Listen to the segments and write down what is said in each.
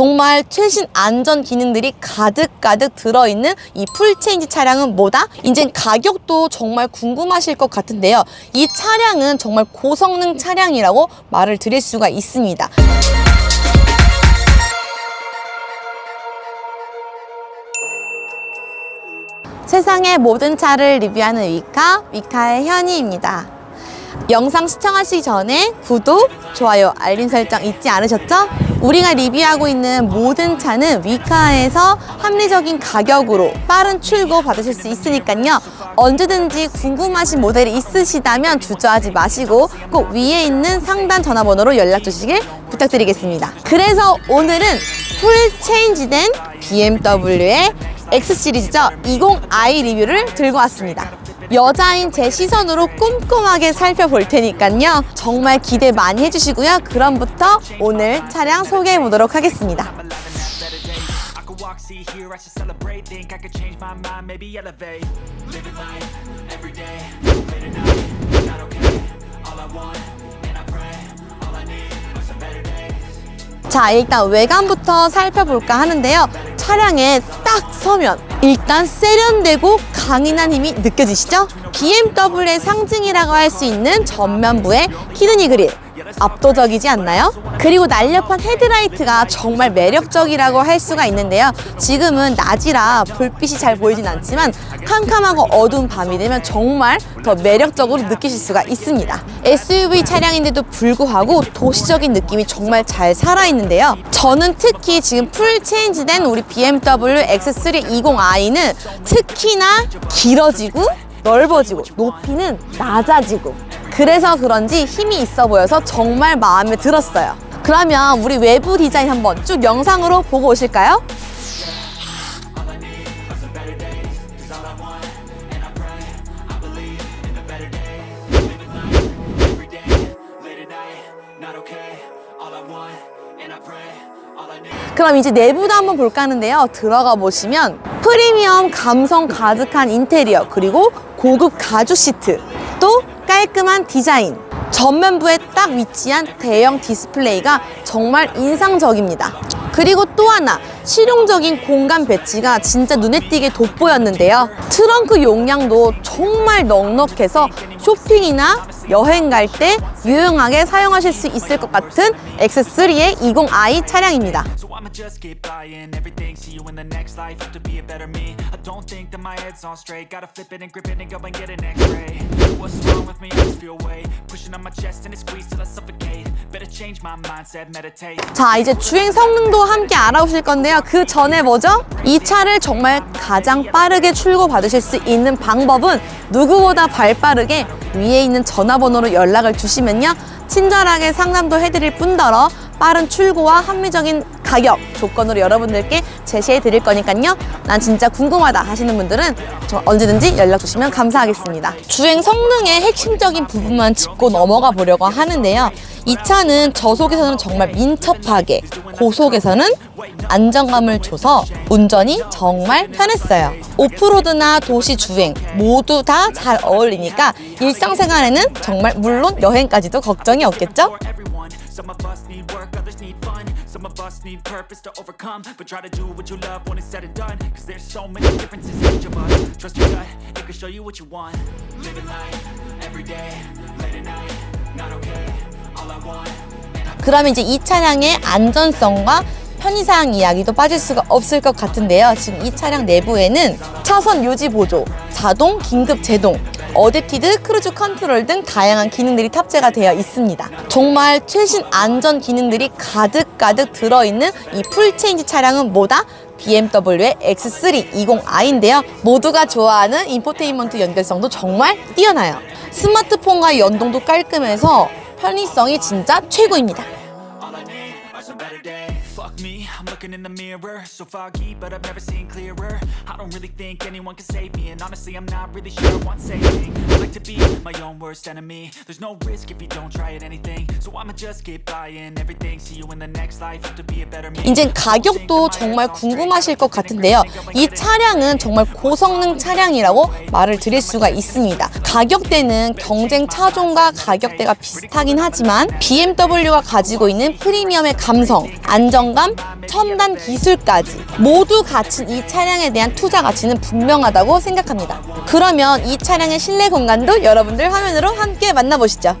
정말 최신 안전 기능들이 가득가득 들어있는 이 풀체인지 차량은 뭐다? 이젠 가격도 정말 궁금하실 것 같은데요. 이 차량은 정말 고성능 차량이라고 말을 드릴 수가 있습니다. 세상의 모든 차를 리뷰하는 위카, 위카의 현이입니다. 영상 시청하시기 전에 구독, 좋아요, 알림 설정 잊지 않으셨죠? 우리가 리뷰하고 있는 모든 차는 위카에서 합리적인 가격으로 빠른 출고 받으실 수 있으니까요. 언제든지 궁금하신 모델이 있으시다면 주저하지 마시고 꼭 위에 있는 상단 전화번호로 연락 주시길 부탁드리겠습니다. 그래서 오늘은 풀 체인지된 BMW의 X 시리즈죠. 20i 리뷰를 들고 왔습니다. 여자인 제 시선으로 꼼꼼하게 살펴볼 테니까요. 정말 기대 많이 해주시고요. 그럼부터 오늘 차량 소개해 보도록 하겠습니다. 자, 일단 외관부터 살펴볼까 하는데요. 차량에 딱 서면 일단 세련되고 강인한 힘이 느껴지시죠? BMW의 상징이라고 할 수 있는 전면부의 히드니 그릴. 압도적이지 않나요? 그리고 날렵한 헤드라이트가 정말 매력적이라고 할 수가 있는데요. 지금은 낮이라 불빛이 잘 보이진 않지만 캄캄하고 어두운 밤이 되면 정말 더 매력적으로 느끼실 수가 있습니다. SUV 차량인데도 불구하고 도시적인 느낌이 정말 잘 살아있는데요. 저는 특히 지금 풀 체인지된 우리 BMW X3 20i는 특히나 길어지고 넓어지고 높이는 낮아지고 그래서 그런지 힘이 있어 보여서 정말 마음에 들었어요. 그러면 우리 외부 디자인 한번 쭉 영상으로 보고 오실까요? 그럼 이제 내부도 한번 볼까 하는데요. 들어가 보시면 프리미엄 감성 가득한 인테리어 그리고 고급 가죽 시트 또 깔끔한 디자인 전면부에 딱 위치한 대형 디스플레이가 정말 인상적입니다. 그리고 또 하나 실용적인 공간 배치가 진짜 눈에 띄게 돋보였는데요. 트렁크 용량도 정말 넉넉해서 쇼핑이나 여행 갈 때 유용하게 사용하실 수 있을 것 같은 X3의 20i 차량입니다. 자, 이제 주행 성능도 함께 알아보실 건데요. 그 전에 뭐죠? 이 차를 정말 가장 빠르게 출고 받으실 수 있는 방법은 누구보다 발 빠르게 위에 있는 전화번호로 연락을 주시면요. 친절하게 상담도 해드릴 뿐더러 빠른 출고와 합리적인 가격 조건으로 여러분들께 제시해 드릴 거니까요. 난 진짜 궁금하다 하시는 분들은 저 언제든지 연락 주시면 감사하겠습니다. 주행 성능의 핵심적인 부분만 짚고 넘어가 보려고 하는데요. 이 차는 저속에서는 정말 민첩하게, 고속에서는 안정감을 줘서 운전이 정말 편했어요. 오프로드나 도시 주행 모두 다 잘 어울리니까 일상생활에는 정말 물론 여행까지도 걱정이 없겠죠? 그러면 이제 이 차량의 안전성과 편의사항 이야기도 빠질 수가 없을 것 같은데요. 지금 이 차량 내부에는 차선 유지 보조, 자동 긴급 제동, 어댑티드 크루즈 컨트롤 등 다양한 기능들이 탑재가 되어 있습니다. 정말 최신 안전 기능들이 가득가득 들어있는 이 풀체인지 차량은 뭐다? BMW의 X3 20i인데요. 모두가 좋아하는 인포테인먼트 연결성도 정말 뛰어나요. 스마트폰과의 연동도 깔끔해서 편의성이 진짜 최고입니다. Fuck me, I'm looking in the mirror. So foggy, but I've never seen clearer. I don't really think anyone can save me. And honestly, I'm not really sure I want saving. I like to be my own worst enemy. There's no risk if you don't try at anything. So I'ma just keep buying everything. See you in the next life. Have to be a better me. 이젠 가격도 정말 궁금하실 것 같은데요. 이 차량은 정말 고성능 차량이라고 말을 드릴 수가 있습니다. 가격대는 경쟁 차종과 가격대가 비슷하긴 하지만 BMW가 가지고 있는 프리미엄의 감성, 안 정감, 첨단 기술까지 모두 갖춘 이 차량에 대한 투자 가치는 분명하다고 생각합니다. 그러면 이 차량의 실내 공간도 여러분들 화면으로 함께 만나보시죠.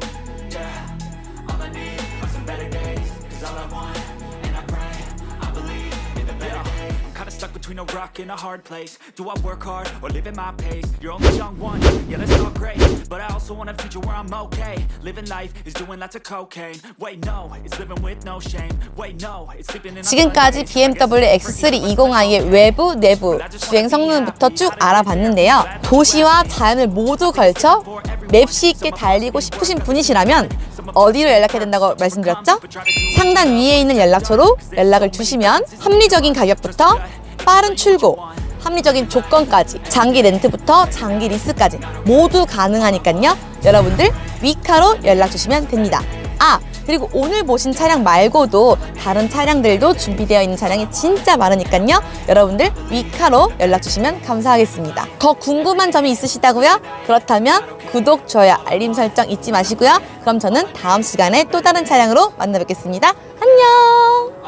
A rock and a hard place. Do I work hard or live at my pace? You're only young one, yeah, that's all great. But I also want a future where I'm okay. Living life is doing lots of cocaine. Wait, no, it's living with no shame. Wait, no, it's sleeping in 지금까지 BMW X3 20i의 외부, 내부, 주행 성능부터 쭉 알아봤는데요. 도시와 자연을 모두 걸쳐 맵시 있게 달리고 싶으신 분이시라면 어디로 연락해야 된다고 말씀드렸죠? 상단 위에 있는 연락처로 연락을 주시면 합리적인 가격부터 빠른 출고, 합리적인 조건까지 장기 렌트부터 장기 리스까지 모두 가능하니까요. 여러분들 위카로 연락 주시면 됩니다. 아, 그리고 오늘 보신 차량 말고도 다른 차량들도 준비되어 있는 차량이 진짜 많으니까요. 여러분들 위카로 연락 주시면 감사하겠습니다. 더 궁금한 점이 있으시다고요? 그렇다면 구독, 좋아요, 알림 설정 잊지 마시고요. 그럼 저는 다음 시간에 또 다른 차량으로 만나 뵙겠습니다. 안녕!